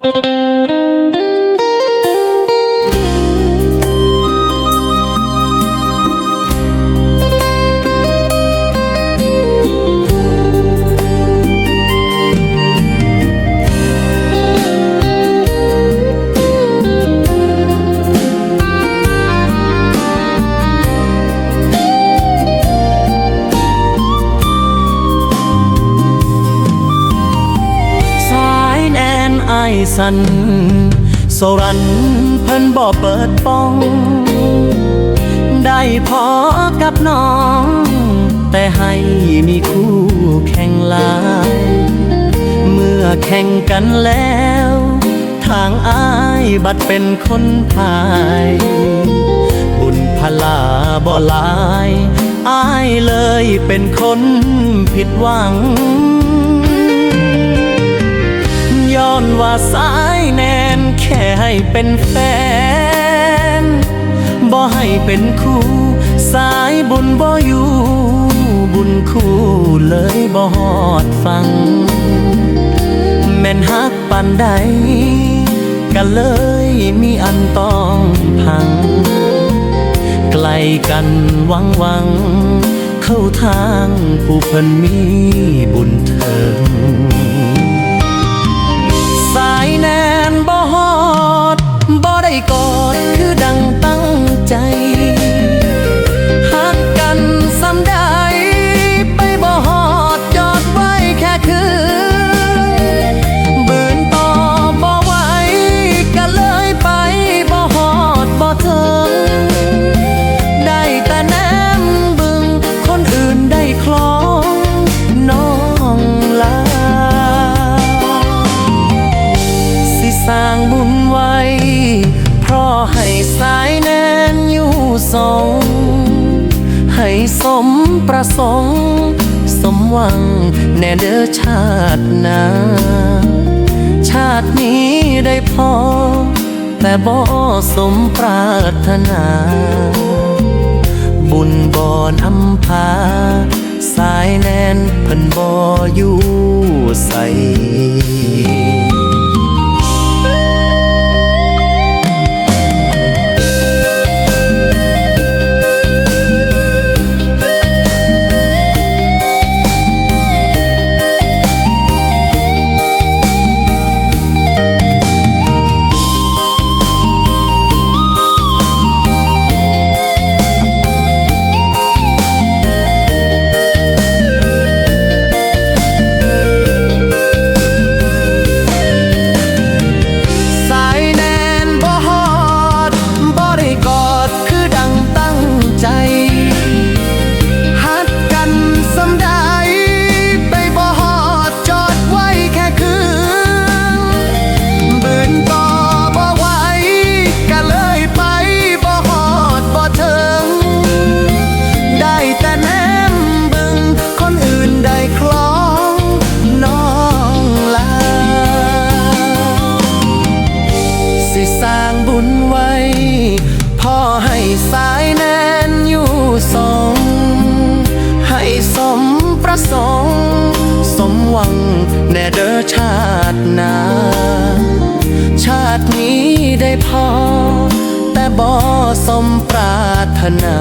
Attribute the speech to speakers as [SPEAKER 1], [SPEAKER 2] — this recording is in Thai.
[SPEAKER 1] ส สันโซรันเพิ่นบ่เปิดป้อง ได้พอกับน้อง แต่ให้มีคู่แข่งลาย เมื่อแข่งกันแล้ว ทางอายบัดเป็นคนพาย บุญพลาบ่ลาย อายเลยเป็นคนผิดหวัง ว่าสายแนนแค่ให้เป็นแฟน บ่ให้เป็นคู่ สายบุญบ่อยู่บุญคู่เลยบ่ฮอดฟัง แม่นฮักปันใดก็เลยมีอันต้องพัง ไกลกันหวังหวัง เข้าทางผู้เพิ่นมีบุญเถิง สมประสงค์ สมหวังแน่เด้อชาตินาชาตินี้ได้พอ แต่บ่สมปรารถนาาติหนา ชาตินี้ได้พอ แต่บ่สมปรารถนา